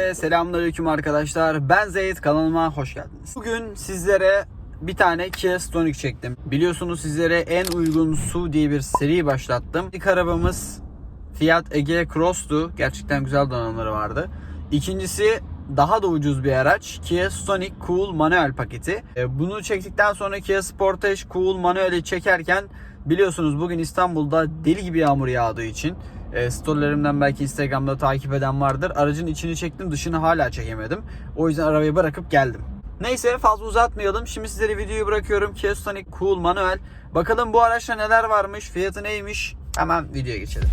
Herkese selamünaleyküm arkadaşlar. Ben Zeyt kanalıma hoş geldiniz. Bugün sizlere bir tane Kia Stonic çektim. Biliyorsunuz sizlere en uygun SUV diye bir seri başlattım. İlk arabamız Fiat Egea Cross'tu. Gerçekten güzel donanımları vardı. İkincisi daha da ucuz bir araç. Kia Stonic Cool Manuel paketi. E, Bunu çektikten sonra Kia Sportage Cool Manuel'i çekerken biliyorsunuz bugün İstanbul'da deli gibi yağmur yağdığı için e, storylerimden belki Instagram'da takip eden vardır. Aracın içini çektim dışını hala çekemedim. O yüzden arabayı bırakıp geldim. Neyse fazla uzatmayalım. Şimdi sizlere videoyu bırakıyorum. Kia Stonic Cool Manuel. Bakalım bu araçta neler varmış, fiyatı neymiş. Hemen videoya geçelim.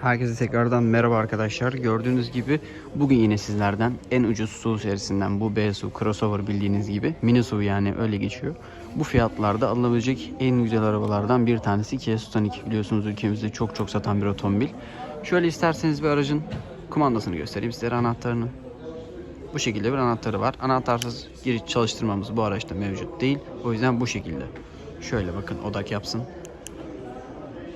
Herkese tekrardan merhaba arkadaşlar. Gördüğünüz gibi bugün yine sizlerden en ucuz SUV serisinden bu B SUV crossover bildiğiniz gibi mini SUV yani öyle geçiyor. Bu fiyatlarda alınabilecek en güzel arabalardan bir tanesi Kia Stonic. Biliyorsunuz ülkemizde çok çok satan bir otomobil. Şöyle isterseniz bir aracın kumandasını göstereyim sizlere anahtarını. Bu şekilde bir anahtarı var. Anahtarsız giriş çalıştırmamız bu araçta mevcut değil. O yüzden bu şekilde. Şöyle bakın odak yapsın.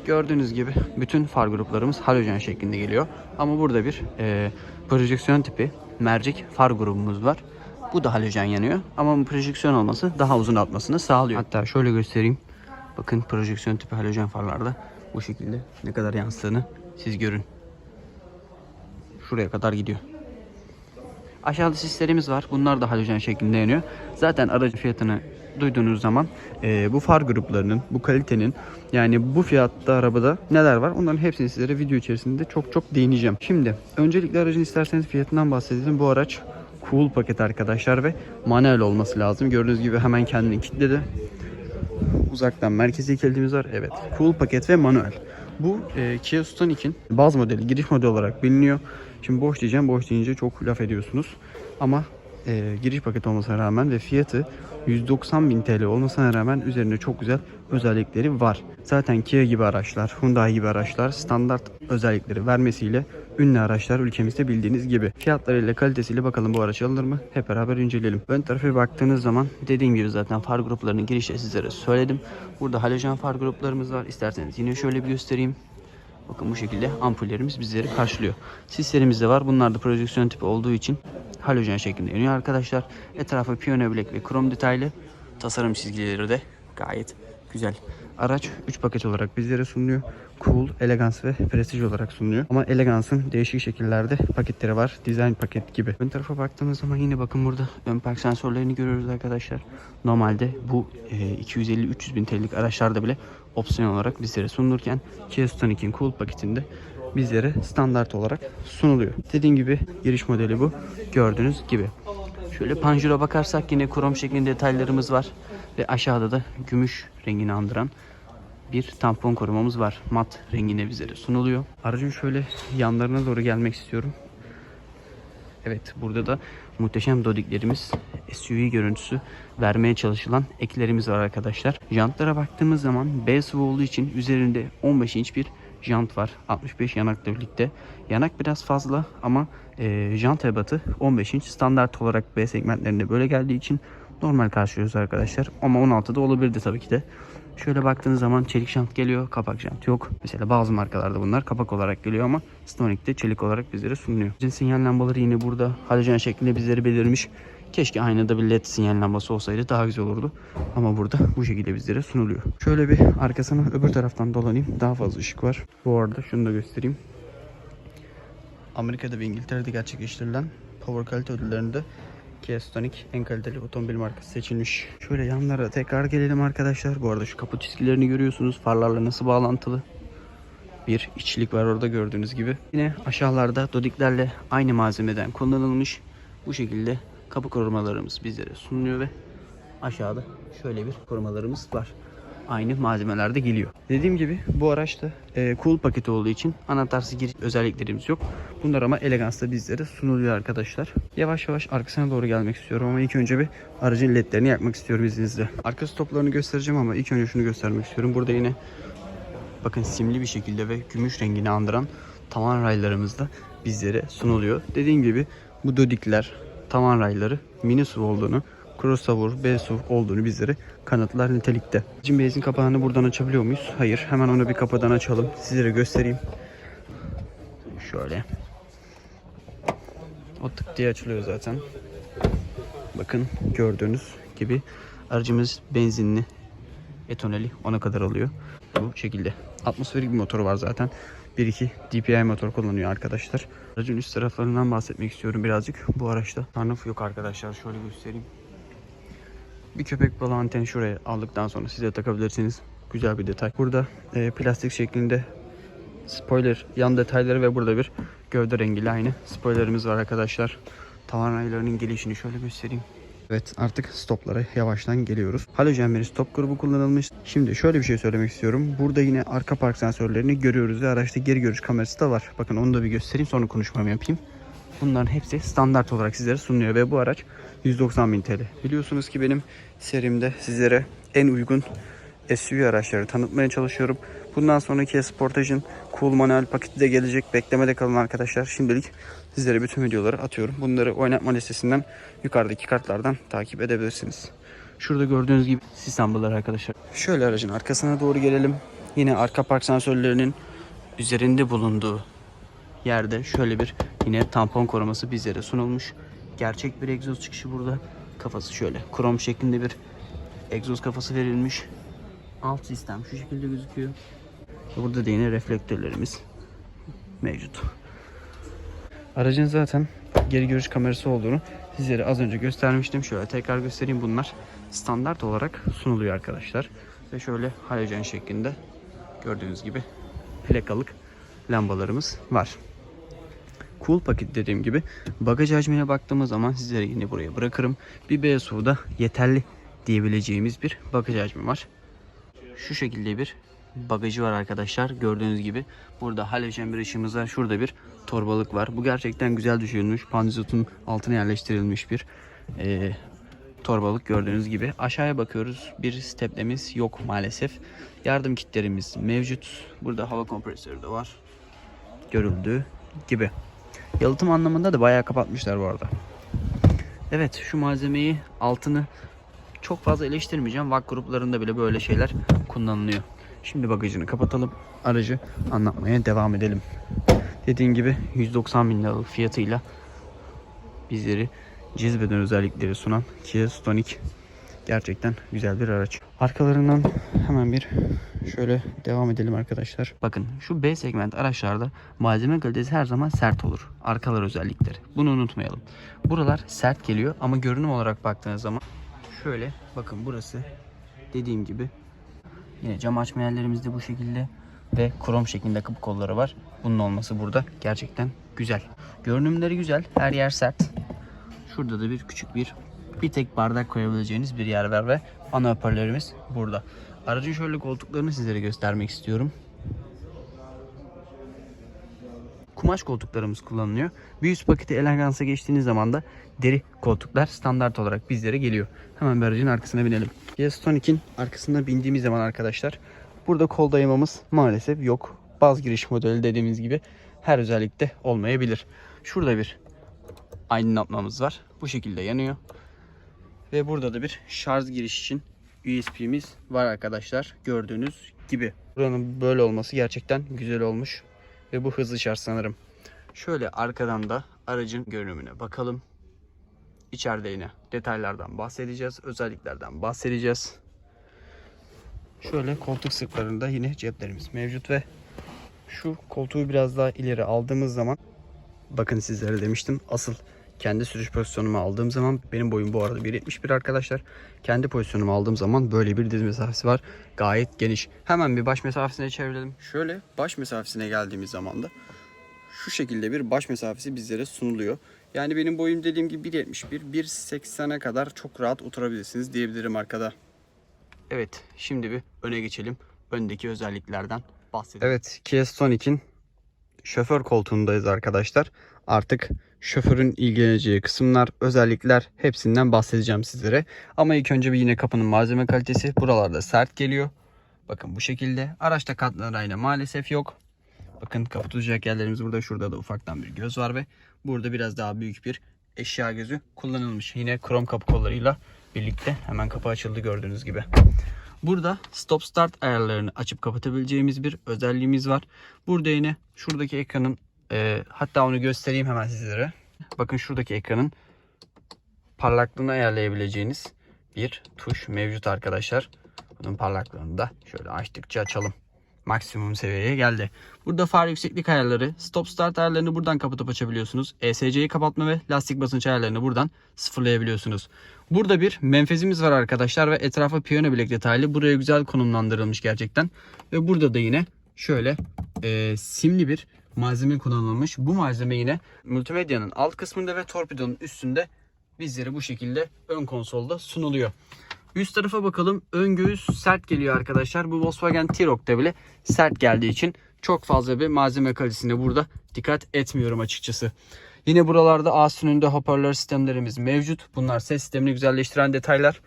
Gördüğünüz gibi bütün far gruplarımız halojen şeklinde geliyor. Ama burada bir e, projeksiyon tipi mercek far grubumuz var. Bu da halojen yanıyor. Ama bu projeksiyon olması daha uzun atmasını sağlıyor. Hatta şöyle göstereyim. Bakın projeksiyon tipi halojen farlarda bu şekilde ne kadar yansıdığını siz görün. Şuraya kadar gidiyor. Aşağıda sislerimiz var. Bunlar da halojen şeklinde yanıyor. Zaten aracın fiyatını duyduğunuz zaman e, bu far gruplarının, bu kalitenin yani bu fiyatta arabada neler var onların hepsini sizlere video içerisinde çok çok değineceğim. Şimdi öncelikle aracın isterseniz fiyatından bahsedelim. Bu araç cool paket arkadaşlar ve manuel olması lazım. Gördüğünüz gibi hemen kendini kilitledi. Uzaktan merkezi kilidimiz var. Evet. Cool paket ve manuel. Bu e, Kia Stonic'in baz modeli, giriş modeli olarak biliniyor. Şimdi boş diyeceğim. Boş deyince çok laf ediyorsunuz. Ama e, giriş paket olmasına rağmen ve fiyatı 190.000 TL olmasına rağmen üzerinde çok güzel özellikleri var. Zaten Kia gibi araçlar, Hyundai gibi araçlar standart özellikleri vermesiyle ünlü araçlar ülkemizde bildiğiniz gibi. Fiyatlarıyla kalitesiyle bakalım bu araç alınır mı? Hep beraber inceleyelim. Ön tarafa baktığınız zaman dediğim gibi zaten far gruplarının girişte sizlere söyledim. Burada halojen far gruplarımız var. İsterseniz yine şöyle bir göstereyim. Bakın bu şekilde ampullerimiz bizleri karşılıyor. Sislerimiz de var. Bunlar da projeksiyon tipi olduğu için halojen şeklinde yanıyor arkadaşlar. Etrafı piyano bilek ve krom detaylı. Tasarım çizgileri de gayet güzel. Araç 3 paket olarak bizlere sunuluyor. Cool, Elegance ve Prestige olarak sunuluyor. Ama Elegance'ın değişik şekillerde paketleri var. Design paket gibi. Ön tarafa baktığımız zaman yine bakın burada ön park sensörlerini görüyoruz arkadaşlar. Normalde bu e, 250-300 bin TL'lik araçlarda bile opsiyon olarak bizlere sunulurken Kia Stonic'in Cool paketinde bizlere standart olarak sunuluyor. Dediğim gibi giriş modeli bu. Gördüğünüz gibi. Şöyle panjura bakarsak yine krom şeklinde detaylarımız var. Ve aşağıda da gümüş rengini andıran bir tampon korumamız var. Mat rengine bizlere sunuluyor. Aracın şöyle yanlarına doğru gelmek istiyorum. Evet burada da muhteşem dodiklerimiz SUV görüntüsü vermeye çalışılan eklerimiz var arkadaşlar. Jantlara baktığımız zaman B olduğu için üzerinde 15 inç bir jant var. 65 yanakla birlikte. Yanak biraz fazla ama e, jant ebatı 15 inç. Standart olarak B segmentlerinde böyle geldiği için normal karşılıyoruz arkadaşlar. Ama 16'da olabilirdi tabii ki de. Şöyle baktığınız zaman çelik jant geliyor, kapak jant yok. Mesela bazı markalarda bunlar kapak olarak geliyor ama Stonic'te çelik olarak bizlere sunuluyor. Sinyal lambaları yine burada halojen şeklinde bizlere belirmiş. Keşke aynada bir led sinyal lambası olsaydı daha güzel olurdu. Ama burada bu şekilde bizlere sunuluyor. Şöyle bir arkasına öbür taraftan dolanayım. Daha fazla ışık var. Bu arada şunu da göstereyim. Amerika'da ve İngiltere'de gerçekleştirilen Power Kalite ödüllerinde Kia Stonic en kaliteli otomobil markası seçilmiş. Şöyle yanlara tekrar gelelim arkadaşlar. Bu arada şu kapı çizgilerini görüyorsunuz. Farlarla nasıl bağlantılı. Bir içlik var orada gördüğünüz gibi. Yine aşağılarda dodiklerle aynı malzemeden kullanılmış. Bu şekilde kapı korumalarımız bizlere sunuluyor ve aşağıda şöyle bir korumalarımız var aynı malzemelerde geliyor. Dediğim gibi bu araçta e, cool paketi olduğu için anahtarsız giriş özelliklerimiz yok. Bunlar ama Elegance'da bizlere sunuluyor arkadaşlar. Yavaş yavaş arkasına doğru gelmek istiyorum ama ilk önce bir aracın ledlerini yakmak istiyorum izninizle. Arka stoplarını göstereceğim ama ilk önce şunu göstermek istiyorum. Burada yine bakın simli bir şekilde ve gümüş rengini andıran tavan raylarımız da bizlere sunuluyor. Dediğim gibi bu dodikler, tavan rayları mini SUV olduğunu crossover, B SUV olduğunu bizlere kanıtlar nitelikte. Jim benzin kapağını buradan açabiliyor muyuz? Hayır. Hemen onu bir kapıdan açalım. Sizlere göstereyim. Şöyle. O tık diye açılıyor zaten. Bakın gördüğünüz gibi aracımız benzinli etanoli ona kadar alıyor. Bu şekilde. Atmosferik bir motoru var zaten. 1.2 DPI motor kullanıyor arkadaşlar. Aracın üst taraflarından bahsetmek istiyorum birazcık. Bu araçta sunroof yok arkadaşlar. Şöyle göstereyim. Bir köpek balığı anteni şuraya aldıktan sonra size takabilirsiniz. Güzel bir detay. Burada e, plastik şeklinde spoiler yan detayları ve burada bir gövde rengiyle aynı spoilerimiz var arkadaşlar. Tavan raylarının gelişini şöyle göstereyim. Evet artık stoplara yavaştan geliyoruz. Halojen bir stop grubu kullanılmış. Şimdi şöyle bir şey söylemek istiyorum. Burada yine arka park sensörlerini görüyoruz ve araçta geri görüş kamerası da var. Bakın onu da bir göstereyim sonra konuşmamı yapayım. Bunların hepsi standart olarak sizlere sunuluyor ve bu araç 190.000 TL. Biliyorsunuz ki benim serimde sizlere en uygun SUV araçları tanıtmaya çalışıyorum. Bundan sonraki Sportage'ın Cool manuel paketi de gelecek. Beklemede kalın arkadaşlar. Şimdilik sizlere bütün videoları atıyorum. Bunları oynatma listesinden yukarıdaki kartlardan takip edebilirsiniz. Şurada gördüğünüz gibi sistem bunlar arkadaşlar. Şöyle aracın arkasına doğru gelelim. Yine arka park sensörlerinin üzerinde bulunduğu yerde şöyle bir yine tampon koruması bizlere sunulmuş. Gerçek bir egzoz çıkışı burada. Kafası şöyle krom şeklinde bir egzoz kafası verilmiş. Alt sistem şu şekilde gözüküyor. Burada da yine reflektörlerimiz mevcut. Aracın zaten geri görüş kamerası olduğunu sizlere az önce göstermiştim. Şöyle tekrar göstereyim. Bunlar standart olarak sunuluyor arkadaşlar. Ve şöyle halojen şeklinde gördüğünüz gibi plakalık lambalarımız var. Cool paket dediğim gibi bagaj hacmine baktığımız zaman sizlere yine buraya bırakırım. Bir BSU'da yeterli diyebileceğimiz bir bagaj hacmi var. Şu şekilde bir bagajı var arkadaşlar. Gördüğünüz gibi burada halojen bir ışığımız var. Şurada bir torbalık var. Bu gerçekten güzel düşünülmüş. Panzotun altına yerleştirilmiş bir eee, torbalık gördüğünüz gibi. Aşağıya bakıyoruz. Bir steplemiz yok maalesef. Yardım kitlerimiz mevcut. Burada hava kompresörü de var. Görüldüğü gibi. Yalıtım anlamında da bayağı kapatmışlar bu arada. Evet şu malzemeyi altını çok fazla eleştirmeyeceğim. VAK gruplarında bile böyle şeyler kullanılıyor. Şimdi bagajını kapatalım. Aracı anlatmaya devam edelim. Dediğim gibi 190 bin liralık fiyatıyla bizleri cezbeden özellikleri sunan Kia Stonic gerçekten güzel bir araç. Arkalarından hemen bir şöyle devam edelim arkadaşlar. Bakın şu B segment araçlarda malzeme kalitesi her zaman sert olur. Arkalar özellikleri. Bunu unutmayalım. Buralar sert geliyor ama görünüm olarak baktığınız zaman şöyle bakın burası dediğim gibi yine cam açma yerlerimiz de bu şekilde ve krom şeklinde kapı kolları var. Bunun olması burada gerçekten güzel. Görünümleri güzel. Her yer sert. Şurada da bir küçük bir bir tek bardak koyabileceğiniz bir yer var ve ana hoparlörümüz burada. Aracın şöyle koltuklarını sizlere göstermek istiyorum. Kumaş koltuklarımız kullanılıyor. Bir üst paketi elegansa geçtiğiniz zaman da deri koltuklar standart olarak bizlere geliyor. Hemen bir aracın arkasına binelim. Yes Tonic'in arkasına bindiğimiz zaman arkadaşlar burada kol dayamamız maalesef yok. Baz giriş modeli dediğimiz gibi her özellikte olmayabilir. Şurada bir aydınlatmamız var. Bu şekilde yanıyor. Ve burada da bir şarj giriş için USB'miz var arkadaşlar. Gördüğünüz gibi. Buranın böyle olması gerçekten güzel olmuş. Ve bu hızlı şarj sanırım. Şöyle arkadan da aracın görünümüne bakalım. İçeride yine detaylardan bahsedeceğiz. Özelliklerden bahsedeceğiz. Şöyle koltuk sıklarında yine ceplerimiz mevcut ve şu koltuğu biraz daha ileri aldığımız zaman bakın sizlere demiştim asıl kendi sürüş pozisyonumu aldığım zaman benim boyum bu arada 1.71 arkadaşlar. Kendi pozisyonumu aldığım zaman böyle bir diz mesafesi var. Gayet geniş. Hemen bir baş mesafesine çevirelim. Şöyle baş mesafesine geldiğimiz zaman da şu şekilde bir baş mesafesi bizlere sunuluyor. Yani benim boyum dediğim gibi 1.71, 1.80'e kadar çok rahat oturabilirsiniz diyebilirim arkada. Evet, şimdi bir öne geçelim. Öndeki özelliklerden bahsedelim. Evet, Kia Sonic'in şoför koltuğundayız arkadaşlar. Artık şoförün ilgileneceği kısımlar, özellikler hepsinden bahsedeceğim sizlere. Ama ilk önce bir yine kapının malzeme kalitesi. Buralarda sert geliyor. Bakın bu şekilde. Araçta katlanır ayna maalesef yok. Bakın kapı tutacak yerlerimiz burada. Şurada da ufaktan bir göz var ve burada biraz daha büyük bir eşya gözü kullanılmış. Yine krom kapı kollarıyla birlikte hemen kapı açıldı gördüğünüz gibi. Burada stop start ayarlarını açıp kapatabileceğimiz bir özelliğimiz var. Burada yine şuradaki ekranın Ee, hatta onu göstereyim hemen sizlere. Bakın şuradaki ekranın parlaklığını ayarlayabileceğiniz bir tuş mevcut arkadaşlar. Bunun parlaklığını da şöyle açtıkça açalım. Maksimum seviyeye geldi. Burada far yükseklik ayarları, stop start ayarlarını buradan kapatıp açabiliyorsunuz. ESC'yi kapatma ve lastik basınç ayarlarını buradan sıfırlayabiliyorsunuz. Burada bir menfezimiz var arkadaşlar ve etrafa piyano bilek detaylı. Buraya güzel konumlandırılmış gerçekten. Ve burada da yine şöyle e, simli bir malzeme kullanılmış. Bu malzeme yine multimedyanın alt kısmında ve torpidonun üstünde bizlere bu şekilde ön konsolda sunuluyor. Üst tarafa bakalım. Ön göğüs sert geliyor arkadaşlar. Bu Volkswagen T-Roc'ta bile sert geldiği için çok fazla bir malzeme kalitesine burada dikkat etmiyorum açıkçası. Yine buralarda ağız önünde hoparlör sistemlerimiz mevcut. Bunlar ses sistemini güzelleştiren detaylar.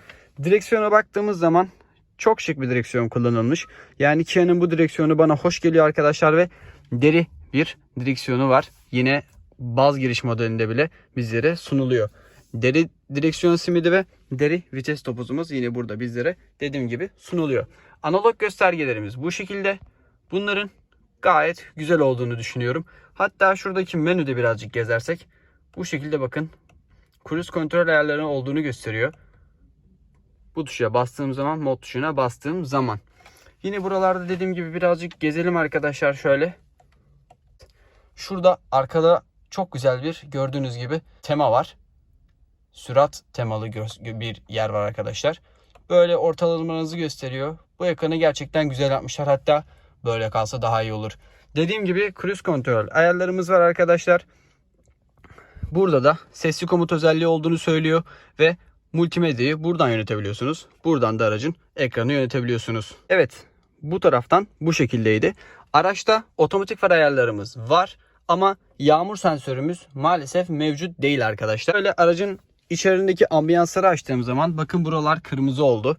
Direksiyona baktığımız zaman çok şık bir direksiyon kullanılmış. Yani Kia'nın bu direksiyonu bana hoş geliyor arkadaşlar ve deri bir direksiyonu var. Yine baz giriş modelinde bile bizlere sunuluyor. Deri direksiyon simidi ve deri vites topuzumuz yine burada bizlere dediğim gibi sunuluyor. Analog göstergelerimiz bu şekilde. Bunların gayet güzel olduğunu düşünüyorum. Hatta şuradaki menüde birazcık gezersek bu şekilde bakın cruise kontrol ayarlarının olduğunu gösteriyor. Bu tuşa bastığım zaman mod tuşuna bastığım zaman. Yine buralarda dediğim gibi birazcık gezelim arkadaşlar şöyle. Şurada arkada çok güzel bir gördüğünüz gibi tema var. Sürat temalı bir yer var arkadaşlar. Böyle ortalamanızı gösteriyor. Bu ekranı gerçekten güzel yapmışlar. Hatta böyle kalsa daha iyi olur. Dediğim gibi cruise kontrol ayarlarımız var arkadaşlar. Burada da sesli komut özelliği olduğunu söylüyor ve multimedyayı buradan yönetebiliyorsunuz. Buradan da aracın ekranı yönetebiliyorsunuz. Evet bu taraftan bu şekildeydi. Araçta otomatik far ayarlarımız var ama yağmur sensörümüz maalesef mevcut değil arkadaşlar. Böyle aracın içerisindeki ambiyansları açtığım zaman bakın buralar kırmızı oldu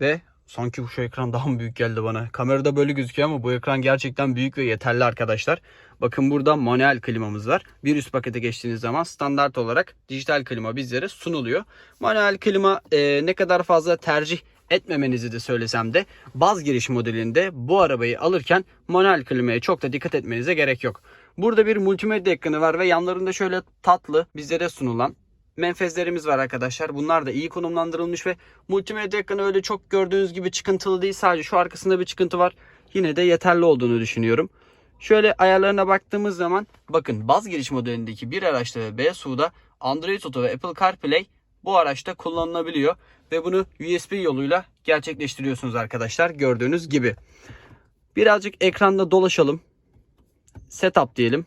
ve sanki bu şu ekran daha mı büyük geldi bana. Kamerada böyle gözüküyor ama bu ekran gerçekten büyük ve yeterli arkadaşlar. Bakın burada manuel klimamız var. Bir üst pakete geçtiğiniz zaman standart olarak dijital klima bizlere sunuluyor. Manuel klima e, ne kadar fazla tercih etmemenizi de söylesem de baz giriş modelinde bu arabayı alırken manuel klimaya çok da dikkat etmenize gerek yok. Burada bir multimedya ekranı var ve yanlarında şöyle tatlı bizlere sunulan menfezlerimiz var arkadaşlar. Bunlar da iyi konumlandırılmış ve multimedya ekranı öyle çok gördüğünüz gibi çıkıntılı değil. Sadece şu arkasında bir çıkıntı var. Yine de yeterli olduğunu düşünüyorum. Şöyle ayarlarına baktığımız zaman bakın baz giriş modelindeki bir araçta ve BSU'da Android Auto ve Apple CarPlay bu araçta kullanılabiliyor ve bunu USB yoluyla gerçekleştiriyorsunuz arkadaşlar gördüğünüz gibi. Birazcık ekranda dolaşalım. Setup diyelim.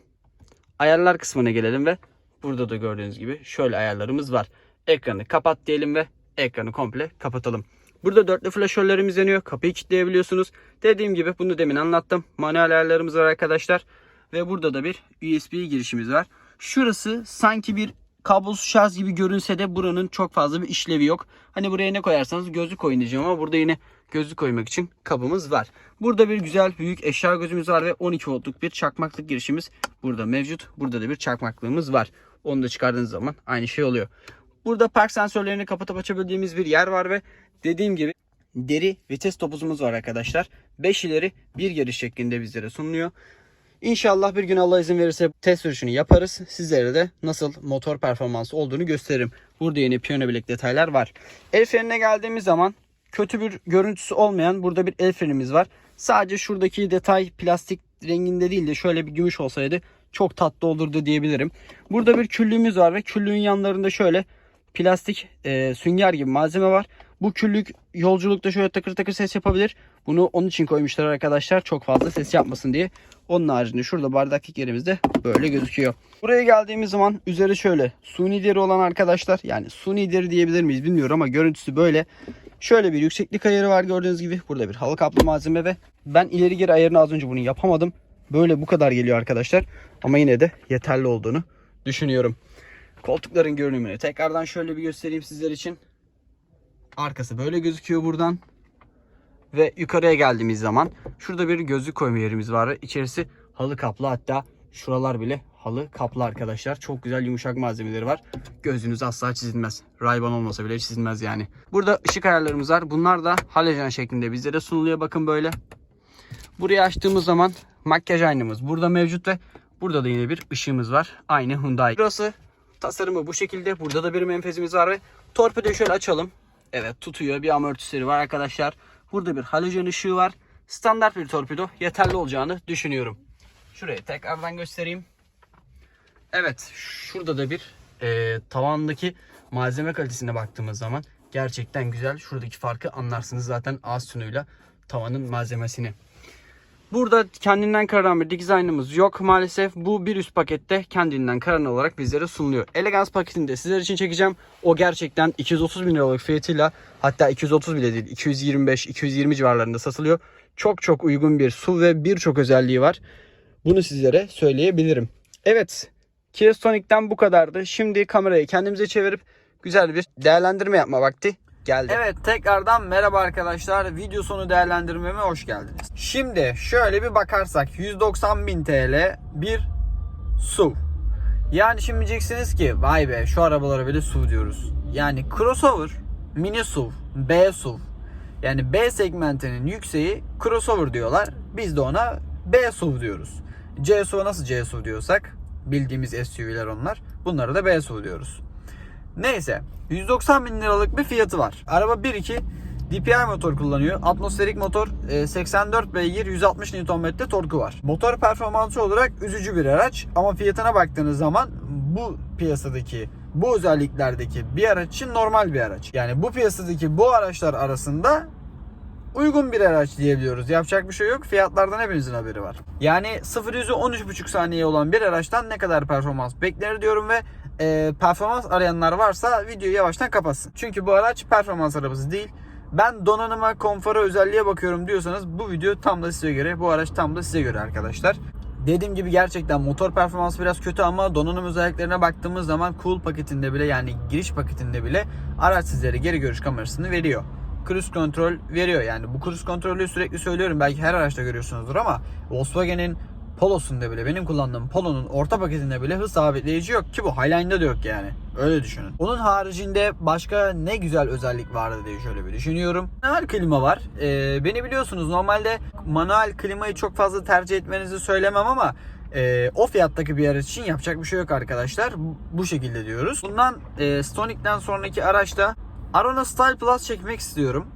Ayarlar kısmına gelelim ve burada da gördüğünüz gibi şöyle ayarlarımız var. Ekranı kapat diyelim ve ekranı komple kapatalım. Burada dörtlü flaşörlerimiz yanıyor. Kapıyı kilitleyebiliyorsunuz. Dediğim gibi bunu demin anlattım. Manuel ayarlarımız var arkadaşlar. Ve burada da bir USB girişimiz var. Şurası sanki bir kablosuz şarj gibi görünse de buranın çok fazla bir işlevi yok. Hani buraya ne koyarsanız gözlük koyun diyeceğim ama burada yine gözlük koymak için kabımız var. Burada bir güzel büyük eşya gözümüz var ve 12 voltluk bir çakmaklık girişimiz burada mevcut. Burada da bir çakmaklığımız var. Onu da çıkardığınız zaman aynı şey oluyor. Burada park sensörlerini kapatıp açabildiğimiz bir yer var ve dediğim gibi deri vites topuzumuz var arkadaşlar. 5 ileri bir geri şeklinde bizlere sunuluyor. İnşallah bir gün Allah izin verirse test sürüşünü yaparız. Sizlere de nasıl motor performansı olduğunu gösteririm. Burada yeni piyano bilek detaylar var. El frenine geldiğimiz zaman kötü bir görüntüsü olmayan burada bir el frenimiz var. Sadece şuradaki detay plastik renginde değil de şöyle bir gümüş olsaydı çok tatlı olurdu diyebilirim. Burada bir küllüğümüz var ve küllüğün yanlarında şöyle plastik e, sünger gibi malzeme var. Bu küllük yolculukta şöyle takır takır ses yapabilir. Bunu onun için koymuşlar arkadaşlar. Çok fazla ses yapmasın diye. Onun haricinde şurada bardaklık yerimizde böyle gözüküyor. Buraya geldiğimiz zaman üzeri şöyle suni deri olan arkadaşlar. Yani suni deri diyebilir miyiz bilmiyorum ama görüntüsü böyle. Şöyle bir yükseklik ayarı var gördüğünüz gibi. Burada bir halı kaplı malzeme ve ben ileri geri ayarını az önce bunu yapamadım. Böyle bu kadar geliyor arkadaşlar. Ama yine de yeterli olduğunu düşünüyorum. Koltukların görünümünü tekrardan şöyle bir göstereyim sizler için. Arkası böyle gözüküyor buradan. Ve yukarıya geldiğimiz zaman şurada bir gözlük koyma yerimiz var. İçerisi halı kaplı hatta şuralar bile halı kaplı arkadaşlar. Çok güzel yumuşak malzemeleri var. Gözünüz asla çizilmez. Rayban olmasa bile çizilmez yani. Burada ışık ayarlarımız var. Bunlar da halojen şeklinde bizlere sunuluyor. Bakın böyle. Burayı açtığımız zaman makyaj aynamız burada mevcut ve Burada da yine bir ışığımız var. Aynı Hyundai. Burası tasarımı bu şekilde. Burada da bir menfezimiz var ve torpidoyu şöyle açalım. Evet tutuyor. Bir amortisörü var arkadaşlar. Burada bir halojen ışığı var. Standart bir torpido yeterli olacağını düşünüyorum. Şurayı tekrardan göstereyim. Evet şurada da bir e, tavandaki malzeme kalitesine baktığımız zaman gerçekten güzel. Şuradaki farkı anlarsınız zaten ağız tunuyla tavanın malzemesini. Burada kendinden kararan bir dizaynımız yok maalesef. Bu bir üst pakette kendinden kararan olarak bizlere sunuluyor. Elegans paketini de sizler için çekeceğim. O gerçekten 230 bin liralık fiyatıyla hatta 230 bile değil 225-220 civarlarında satılıyor. Çok çok uygun bir su ve birçok özelliği var. Bunu sizlere söyleyebilirim. Evet Kia Sonic'ten bu kadardı. Şimdi kamerayı kendimize çevirip güzel bir değerlendirme yapma vakti geldi. Evet tekrardan merhaba arkadaşlar. Video sonu değerlendirmeme hoş geldiniz. Şimdi şöyle bir bakarsak 190 bin TL bir SUV. Yani şimdi diyeceksiniz ki vay be şu arabalara bile SUV diyoruz. Yani crossover, mini SUV, B SUV. Yani B segmentinin yükseği crossover diyorlar. Biz de ona B SUV diyoruz. C SUV'a nasıl C SUV diyorsak bildiğimiz SUV'ler onlar. Bunlara da B diyoruz. Neyse 190 bin liralık bir fiyatı var. Araba 1.2 DPI motor kullanıyor. Atmosferik motor e, 84 beygir 160 Nm torku var. Motor performansı olarak üzücü bir araç ama fiyatına baktığınız zaman bu piyasadaki bu özelliklerdeki bir araç için normal bir araç. Yani bu piyasadaki bu araçlar arasında uygun bir araç diyebiliyoruz. Yapacak bir şey yok. Fiyatlardan hepinizin haberi var. Yani 0 yüzü 13,5 saniye olan bir araçtan ne kadar performans beklenir diyorum ve e, performans arayanlar varsa videoyu yavaştan kapatsın. Çünkü bu araç performans arabası değil. Ben donanıma, konfora, özelliğe bakıyorum diyorsanız bu video tam da size göre. Bu araç tam da size göre arkadaşlar. Dediğim gibi gerçekten motor performansı biraz kötü ama donanım özelliklerine baktığımız zaman cool paketinde bile yani giriş paketinde bile araç sizlere geri görüş kamerasını veriyor cruise kontrol veriyor. Yani bu cruise kontrolü sürekli söylüyorum. Belki her araçta görüyorsunuzdur ama Volkswagen'in Polo'sunda bile benim kullandığım Polo'nun orta paketinde bile hız sabitleyici yok ki bu Highline'da da yok yani. Öyle düşünün. Onun haricinde başka ne güzel özellik vardı diye şöyle bir düşünüyorum. Manuel klima var. Ee, beni biliyorsunuz normalde manuel klimayı çok fazla tercih etmenizi söylemem ama e, o fiyattaki bir araç için yapacak bir şey yok arkadaşlar. Bu, şekilde diyoruz. Bundan e, Stonic'ten sonraki araçta Arona Style Plus çekmek istiyorum.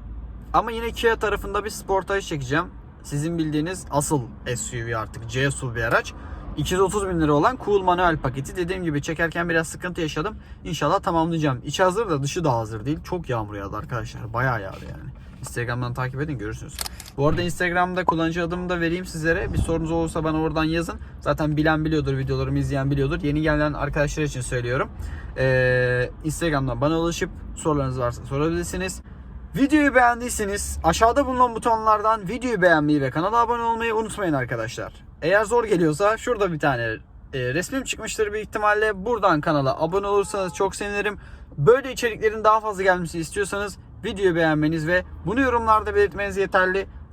Ama yine Kia tarafında bir Sportage çekeceğim. Sizin bildiğiniz asıl SUV artık C SUV bir araç. 230 bin lira olan Cool Manuel paketi. Dediğim gibi çekerken biraz sıkıntı yaşadım. İnşallah tamamlayacağım. İçi hazır da dışı da hazır değil. Çok yağmur yağdı arkadaşlar. Bayağı yağdı yani. Instagram'dan takip edin görürsünüz. Bu arada Instagram'da kullanıcı adımı da vereyim sizlere. Bir sorunuz olursa bana oradan yazın. Zaten bilen biliyordur, videolarımı izleyen biliyordur. Yeni gelen arkadaşlar için söylüyorum. Ee, Instagram'dan bana ulaşıp sorularınız varsa sorabilirsiniz. Videoyu beğendiyseniz aşağıda bulunan butonlardan videoyu beğenmeyi ve kanala abone olmayı unutmayın arkadaşlar. Eğer zor geliyorsa şurada bir tane e, resmim çıkmıştır bir ihtimalle. Buradan kanala abone olursanız çok sevinirim. Böyle içeriklerin daha fazla gelmesini istiyorsanız videoyu beğenmeniz ve bunu yorumlarda belirtmeniz yeterli.